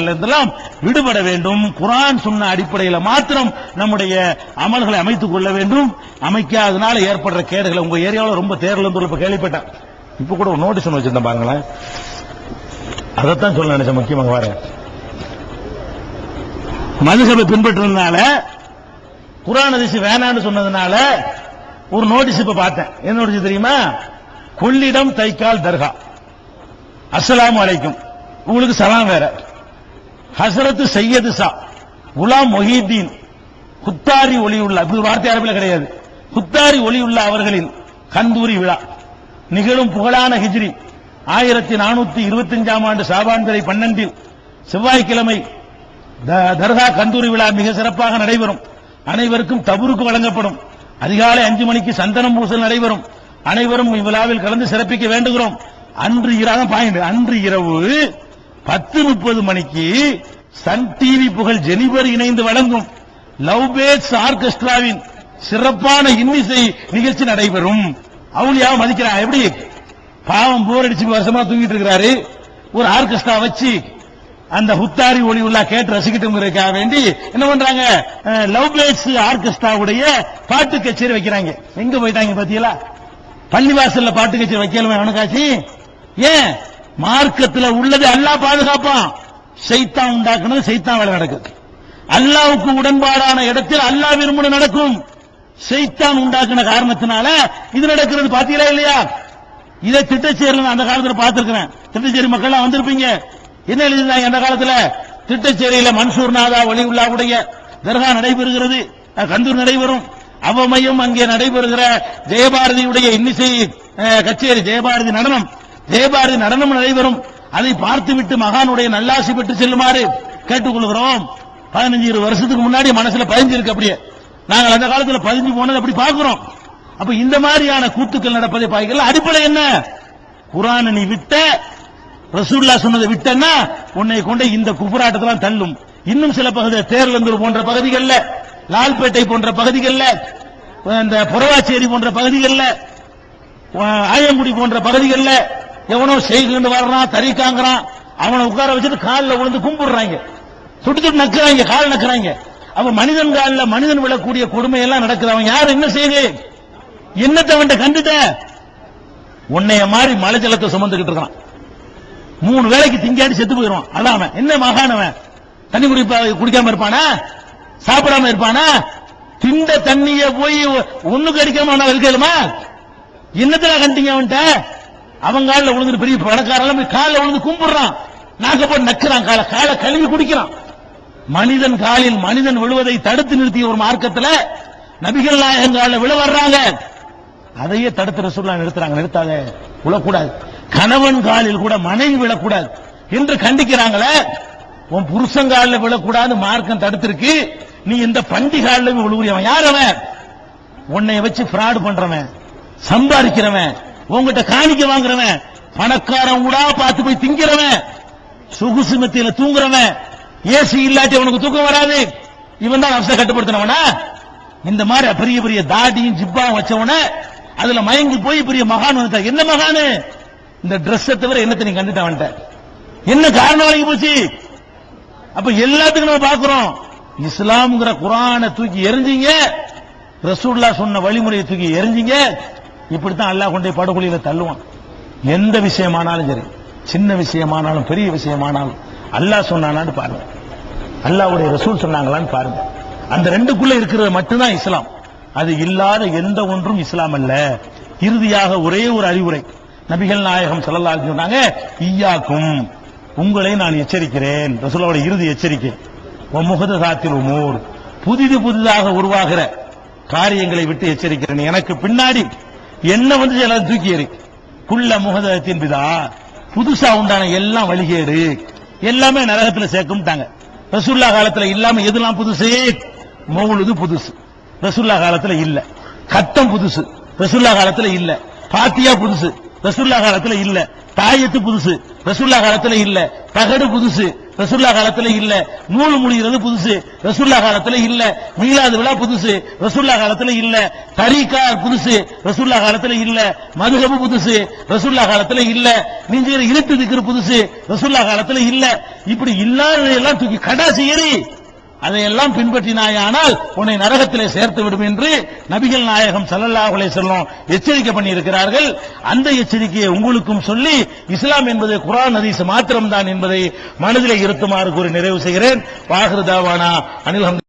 இருந்தெல்லாம் விடுபட வேண்டும். குரான் சொன்ன அடிப்படையில் மாத்திரம் நம்முடைய அமல்களை அமைத்துக் கொள்ள வேண்டும். அமைக்காதனால ஏற்படுற கேடுகளை உங்க ஏரியாவில் ரொம்ப தேர்தல் இப்ப கேள்விப்பட்டேன். இப்ப கூட ஒரு நோட்டீஸ் ஒன்று வச்சிருந்தேன் பாருங்களேன். அதைத்தான் சொல்ல நினைச்சேன். முக்கியமாக வர மதுசபை பின்பற்றதுனால குரான் அதிசி வேணான்னு சொன்னதுனால ஒரு நோட்டீஸ் இப்ப பார்த்தேன். என்ன நோட்டீஸ் தெரியுமா? கொள்ளிடம் தைக்கால் தர்கா. அஸ்லாம் வலைக்கும் உங்களுக்கு சலாம் வேற. ஹசரத் சையது சா குலாம் மொஹீதீன் குத்தாரி ஒளியுள்ள அப்படி ஒரு வார்த்தை அரபில கிடையாது. குத்தாரி ஒளியுள்ள அவர்களின் கந்தூரி விழா. நிகழும் புகழான ஹிஜ்ரி ஆயிரத்தி நானூத்தி இருபத்தஞ்சாம் ஆண்டு சாபான் பிறை பன்னெண்டில் செவ்வாய்க்கிழமை த- தர்கா கந்தூரி விழா மிக சிறப்பாக நடைபெறும். அனைவருக்கும் தபுருக்கு வழங்கப்படும். அதிகாலை அஞ்சு மணிக்கு சந்தனம் பூசல் நடைபெறும். அனைவரும் இவ்விழாவில் கலந்து சிறப்பிக்க வேண்டுகிறோம். அன்று இரவு பாயிண்ட் அன்று இரவு பத்து முப்பது மணிக்கு சன் டிவி புகழ் ஜெனிபர் இணைந்து வழங்கும் லவ் பேட்ஸ் ஆர்கெஸ்ட்ராவின் சிறப்பான இன்னிசை நிகழ்ச்சி நடைபெறும். அவளியா மதிக்கிறான் எப்படி? பாவம் போர் அடிச்சு வருஷமா தூங்கிட்டு இருக்கிறாரு. ஒரு ஆர்கெஸ்ட்ரா வச்சு அந்த ஹுத்தாரி ஒளி உள்ள கேட்டு ரசிக்கட்டுங்கிறதுக்காக வேண்டி என்ன பண்றாங்க? லவ் பேட்ஸ் ஆர்கெஸ்ட்ராவுடைய பாட்டு கச்சேரி வைக்கிறாங்க. எங்க போயிட்டாங்க பாத்தீங்களா? பள்ளிவாசல்ல பாட்டு கச்சேரி வைக்கலுமே அவனுக்காச்சு? ஏன்? மார்க்கத்துல உள்ளது அல்லாஹ் பாதுகாப்பான். சைத்தான் உண்டாக்குனது சைத்தான் வேலை நடக்குது. அல்லாவுக்கு உடன்பாடான இடத்தில் அல்லாஹ் விரும்பின நடக்கும். சைத்தான் உண்டாக்குன காரணத்தினால இது நடக்கிறது. பாத்தீங்களா இல்லையா? இதை திட்டச்சேரி அந்த காலத்துல பார்த்திருக்கிறேன். திட்டச்சேரி மக்கள் வந்திருப்பீங்க. என்ன எழுதிருந்தாங்க அந்த காலத்துல? திட்டச்சேரியில மன்சூர் நாதா ஒளிவுல்லாவுடைய தர்கா நடைபெறுகிறது. கந்தூர் நடைபெறும். அவமயம் அங்கே நடைபெறுகிற ஜெயபாரதியுடைய இன்னிசை கச்சேரி ஜெயபாரதி நடனம். ஜெயபாரதி நடனம் நடைபெறும். அதை பார்த்துவிட்டு மகானுடைய நல்லாசி பெற்று செல்லுமாறு கேட்டுக்கொள்கிறோம். பதினஞ்சு இருபது வருஷத்துக்கு முன்னாடி மனசுல பதிஞ்சிருக்கு அப்படியே. நாங்கள் அந்த காலத்துல பதிஞ்சு போனது அப்படி பார்க்கிறோம். அப்ப இந்த மாதிரியான கூத்துக்கள் நடப்பதை பார்க்கல அடிப்படை என்ன? குரான நீ விட்ட ரசூல்லா சொன்னதை விட்டன்னா உன்னை கொண்டு இந்த குப்புராட்டத்தெல்லாம் தள்ளும். இன்னும் சில பகுதி தேர்லந்தூர் போன்ற பகுதிகள்ல லால்பேட்டை போன்ற பகுதிகள்ல இந்த புறவாச்சேரி போன்ற பகுதிகள்ல ஆயங்குடி போன்ற பகுதிகள்ல எவனோ செய்கிட்டு வர்றான் தறிக்காங்கிறான். அவனை உட்கார வச்சுட்டு காலில் விழுந்து கும்பிடுறாங்க. சுட்டு சுட்டு நக்குறாங்க கால் நக்குறாங்க. அவ மனிதன் காலில் மனிதன் விழக்கூடிய கொடுமை எல்லாம் நடக்குது. அவன் யார்? என்ன செய்து? என்னத்தை அவன் கண்டுட்ட? உன்னைய மாதிரி மலை ஜலத்தை சுமந்துகிட்டு இருக்கான். மூணு வேளைக்கு திங்காடி செத்து போயிடுவான். அதான் அவன். என்ன மகானவன்? தண்ணி குடிப்பா குடிக்காம இருப்பானா? சாப்பிடாம இருப்பானா? திண்ட தண்ணிய போய் ஒண்ணு கடிக்காம நான் இருக்கலுமா என்னத்துல கண்டிங்க அவன்கிட்ட? அவன் காலில் விழுந்து பெரிய பணக்காரெல்லாம் போய் காலில் விழுந்து கும்பிடுறான். நாக்க போட்டு நக்கிறான் காலை காலை கழுவி குடிக்கிறான். மனிதன் காலில் மனிதன் விழுவதை தடுத்து நிறுத்திய ஒரு மார்க்கத்துல நபிகள் நாயகம் காலில் விழ வர்றாங்க. அதையே தடுத்து ரசூல்லா நிறுத்துறாங்க. நிறுத்தாங்க விழக்கூடாது. கணவன் காலில் கூட மனைவி விழக்கூடாது. என்று கண்டிக்கிறாங்களே உன் புருஷங்காலில் விழக்கூடாது மார்க்கம் தடுத்திருக்கு. நீ இந்த பண்டிகாலில் விழுவுறியவன். யார் அவன்? உன்னை வச்சு ஃப்ராட் பண்றவன் சம்பாதிக்கிறவன். உன்கிட்ட காணிக்க வாங்குறவன் பணக்காரன் கூட பார்த்து போய் திங்கிறவன் சொகுசு மத்தியில தூங்குறவன் ஏசி இல்லாட்டி அவனுக்கு தூக்கம் வராது. இவன் தான் நப்ச கட்டுப்படுத்தினவனா? இந்த மாதிரி பெரிய பெரிய தாடியும் ஜிப்பாவும் வச்சவன அதுல மயங்கி போய் பெரிய மகான் வந்துட்டா. என்ன மகானு? இந்த Dress தவிர என்னத்தை நீ கண்டுட்ட என்ன காரணம் வழங்கி போச்சு? அப்ப எல்லாத்துக்கும் நம்ம பாக்குறோம் இஸ்லாம்ங்கிற குரானை தூக்கி எரிஞ்சீங்க ரசூல்லா சொன்ன வழிமுறையை தூக்கி எரிஞ்சீங்க இப்படித்தான் அல்லாஹ் கொண்டே படுகொலியில தள்ளுவான். எந்த விஷயமானாலும் சரி சின்ன விஷயமானாலும் பெரிய விஷயமானாலும் அல்லாஹ் சொன்னானான்னு பாருங்க. அல்லாஹ்வுடைய ரசூல் சொன்னாங்களான்னு பாருங்க. அந்த ரெண்டுக்குள்ள இருக்கிறது மட்டும்தான் இஸ்லாம். அது இல்லாத எந்த ஒன்றும் இஸ்லாம் அல்ல. இறுதியாக ஒரே ஒரு அறிவுரை. நபிகள் நாயகம் ஸல்லல்லாஹு சொன்னாங்க ஈயாக்கும் உங்களை நான் எச்சரிக்கிறேன். ரசூலோட இறுதி எச்சரிக்கை. முகதாத்தில் உமூர். புதிது புதிதாக உருவாகிற காரியங்களை விட்டு எச்சரிக்கிறேன். எனக்கு பின்னாடி என்ன வந்து எல்லாம் தூக்கி எறி. குள்ள முகதத்தின் பிதா புதுசா உண்டான எல்லாம் வழிகேடு. எல்லாமே நரகத்துல சேர்க்கும்ட்டாங்க. ரசுல்லா காலத்துல இல்லாம எதெல்லாம் புதுசு? மௌலுது புதுசு. ரசுல்லா காலத்துல இல்ல. கட்டம் புதுசு. ரசுல்லா காலத்துல இல்ல. பாத்தியா புதுசு. ரசுல்லா காலத்துல இல்ல. தாயத்து புதுசு ரசுல்லா காலத்துல இல்ல. தகடு புதுசு ரசுல்லா காலத்துல இல்ல. நூல் முடிகிறது புதுசு ரசுல்லா காலத்துல இல்ல. மீலாது விழா புதுசு ரசுல்லா காலத்துல இல்ல. தரிகார் புதுசு ரசுல்லா காலத்துல இல்ல. மதுகபு புதுசு ரசுல்லா காலத்துல இல்ல. நீங்க இருட்டு திக்கிற புதுசு ரசுல்லா காலத்துல இல்ல. இப்படி இல்லாததையெல்லாம் தூக்கி கடாசி ஏறி அதையெல்லாம் பின்பற்றினாயானால் உன்னை நரகத்திலே சேர்த்து விடும் என்று நபிகள் நாயகம் சல்லல்லாஹுலே செல்லும் எச்சரிக்கை பண்ணி இருக்கிறார்கள் அந்த எச்சரிக்கையை உங்களுக்கும் சொல்லி இஸ்லாம் என்பது குரான் அதிசு மாத்திரம்தான் என்பதை மனதிலே இருத்துமாறு கூறி நிறைவு செய்கிறேன். வாஹிரு தாவானா. அனில்